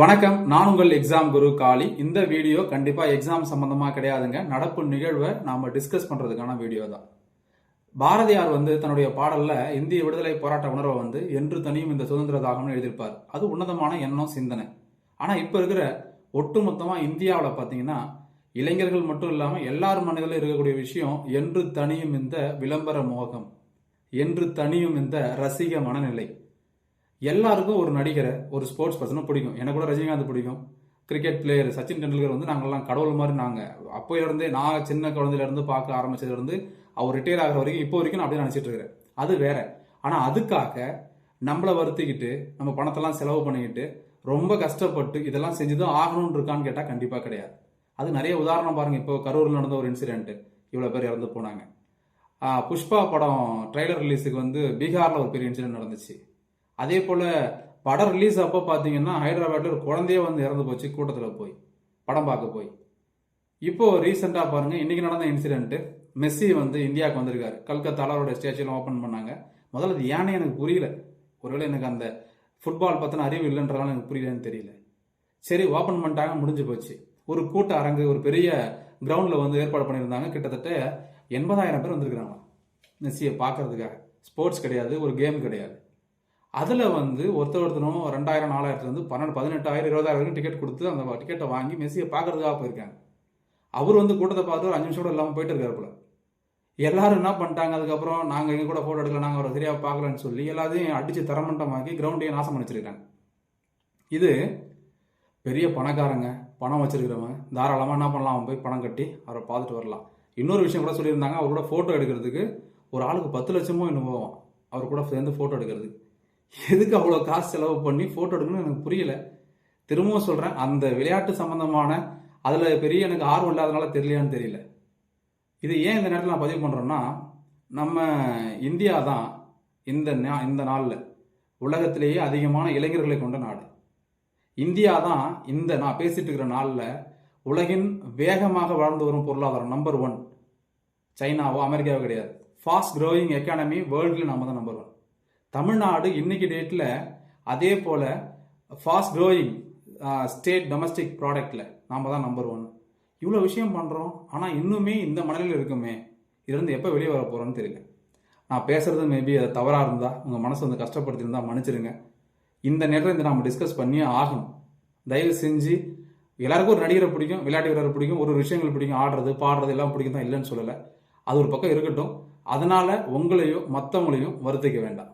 வணக்கம் நான் உங்கள் எக்ஸாம் குரு காளி. இந்த வீடியோ கண்டிப்பாக எக்ஸாம் சம்மந்தமாக கிடையாதுங்க. நடப்பு நிகழ்வை நாம் டிஸ்கஸ் பண்ணுறதுக்கான வீடியோ தான். பாரதியார் வந்து தன்னுடைய பாடலில் இந்திய விடுதலை போராட்ட உணர்வை வந்து என்று தனியும் இந்த சுதந்திர தாகம்னு எழுதியிருப்பார். அது உன்னதமான எண்ணம் சிந்தனை. ஆனால் இப்போ இருக்கிற ஒட்டுமொத்தமாக இந்தியாவில் பார்த்தீங்கன்னா இளைஞர்கள் மட்டும் இல்லாமல் எல்லார் மனதிலும் இருக்கக்கூடிய விஷயம் என்று தனியும் இந்த விளம்பர மோகம் என்று தனியும் இந்த ரசிக மனநிலை. எல்லாருக்கும் ஒரு நடிகரை ஒரு ஸ்போர்ட்ஸ் பர்சனை பிடிக்கும். எனக்கு கூட ரஜினிகாந்த் பிடிக்கும். கிரிக்கெட் பிளேயர் சச்சின் டெண்டுல்கர் வந்து நாங்கள்லாம் கடவுள் மாதிரி நாங்கள் அப்போயிலிருந்தே நான் சின்ன குழந்தையிலேருந்து பார்க்க ஆரம்பிச்சதுலேருந்து அவர் ரிட்டையர் ஆகிற வரைக்கும் இப்போ வரைக்கும் நான் அப்படியே நினச்சிட்டு இருக்கிறேன். அது வேற. ஆனால் அதுக்காக நம்மளை வருத்திக்கிட்டு நம்ம பணத்தெல்லாம் செலவு பண்ணிக்கிட்டு ரொம்ப கஷ்டப்பட்டு இதெல்லாம் செஞ்சுதான் ஆகணும்னு இருக்கான்னு கேட்டால் கண்டிப்பாக கிடையாது. அது நிறைய உதாரணம் பாருங்கள் இப்போ கரூரில் நடந்த ஒரு இன்சிடென்ட் இவ்வளோ பேர் இறந்து போனாங்க. புஷ்பா படம் ட்ரைலர் ரிலீஸுக்கு வந்து பீகாரில் ஒரு பெரிய இன்சிடென்ட் நடந்துச்சு. அதே போல் படம் ரிலீஸ் அப்போ பார்த்தீங்கன்னா ஹைதராபாத்தில் ஒரு குழந்தையே வந்து இறந்து போச்சு கூட்டத்தில் போய் படம் பார்க்க போய். இப்போது ரீசெண்டாக பாருங்கள் இன்னைக்கு நடந்த இன்சிடென்ட்டு மெஸ்ஸி வந்து இந்தியாவுக்கு வந்திருக்காரு. கல்கத்தால அவரோட ஸ்டேச்சுலாம் ஓப்பன் பண்ணாங்க. முதல்ல அது ஏன்னு எனக்கு புரியல. ஒருவேளை எனக்கு அந்த ஃபுட்பால் பற்றின அறிவு இல்லைன்றதால எனக்கு புரியலன்னு தெரியல. சரி ஓப்பன் பண்ணிட்டாங்க முடிஞ்சு போச்சு. ஒரு கூட்ட அரங்கு ஒரு பெரிய கிரவுண்டில் வந்து ஏற்பாடு பண்ணியிருந்தாங்க. கிட்டத்தட்ட எண்பதாயிரம் பேர் வந்திருக்கிறாங்க மெஸ்ஸியை பார்க்கறதுக்காக. ஸ்போர்ட்ஸ் கிடையாது ஒரு கேம் கிடையாது. அதில் வந்து ஒருத்தர் ஒருத்தரும் ரெண்டாயிரம் நாலாயிரத்துலேருந்து பன்னெண்டு பதினெட்டாயிரம் இருபதாயிரம் வரைக்கும் டிக்கெட் கொடுத்து அந்த டிக்கெட்டை வாங்கி மெஸ்ஸியை பார்க்கறதுக்காக போயிருக்காங்க. அவர் வந்து கூட்டத்தை பார்த்து ஒரு அஞ்சு நிமிஷம் கூட இல்லாமல் போயிட்டு இருக்காரு போல. எல்லாரும் என்ன பண்ணிட்டாங்க? அதுக்கப்புறம் நாங்கள் எங்கள் கூட ஃபோட்டோ எடுக்கல நாங்கள் அவரை சரியாக பார்க்கலன்னு சொல்லி எல்லாத்தையும் அடித்து தரமண்டமாக்கி கிரவுண்டையே நாசம் பண்ணி வச்சிருக்காங்க இது பெரிய பணக்காரங்க பணம் வச்சிருக்கிறவன் தாராளமாக என்ன பண்ணலாம்? அவன் போய் பணம் கட்டி அவரை பார்த்துட்டு வரலாம். இன்னொரு விஷயம் கூட சொல்லியிருந்தாங்க அவர் கூட ஃபோட்டோ எடுக்கிறதுக்கு ஒரு ஆளுக்கு பத்து லட்சமோ இன்னும் போவான் அவர் கூட சேர்ந்து ஃபோட்டோ எடுக்கிறதுக்கு. எதுக்கு அவ்வளோ காசு செலவு பண்ணி ஃபோட்டோ எடுக்கணும்னு எனக்கு புரியல. திரும்பவும் சொல்கிறேன் அந்த விளையாட்டு சம்மந்தமான அதில் பெரிய எனக்கு ஆர்வம் இல்லாதனால தெரியலையான்னு தெரியல. இது ஏன் இந்த நேரத்தில் நான் பதிவு பண்ணுறேன்னா நம்ம இந்தியா தான் இந்த நா- இந்த நாளில் உலகத்திலேயே அதிகமான இளைஞர்களை கொண்ட நாடு. இந்தியா தான் இந்த நான் பேசிட்டு இருக்கிற நாளில் உலகின் வேகமாக வளர்ந்து வரும் பொருளாதாரம் நம்பர் ஒன் சைனாவோ அமெரிக்காவோ கிடையாது. ஃபாஸ்ட் க்ரோயிங் எக்கானமி வேர்ல்டில் நம்ம தான் நம்பர் ஒன் தமிழ்நாடு இன்னைக்கு டேட்டில் அதே போல் ஃபாஸ்ட் க்ரோயிங் ஸ்டேட் டொமஸ்டிக் ப்ராடக்டில் நாம் தான் நம்பர் ஒன் இவ்வளோ விஷயம் பண்ணுறோம் ஆனால் இன்னுமே இந்த மனநிலையில் இருக்குமே. இதுலேருந்து எப்போ வெளியே வர போகிறோன்னு தெரியல. நான் பேசுகிறது மேபி அது தவறாக இருந்தால் உங்கள் மனசு வந்து கஷ்டப்படுத்தியிருந்தா மன்னிச்சிருங்க. இந்த நேரத்தில் இந்த நம்ம டிஸ்கஸ் பண்ணியே ஆகணும். தயவு செஞ்சு எல்லாருக்கும் ஒரு நடிகரை பிடிக்கும் விளையாட்டு வீரரை பிடிக்கும் ஒரு விஷயங்கள் பிடிக்கும். ஆடுறது பாடுறது எல்லாம் பிடிக்கும் தான் இல்லைன்னு சொல்லலை. அது ஒரு பக்கம் இருக்கட்டும். அதனால் உங்களையும் மற்றவங்களையும் வருத்திக்க வேண்டாம்.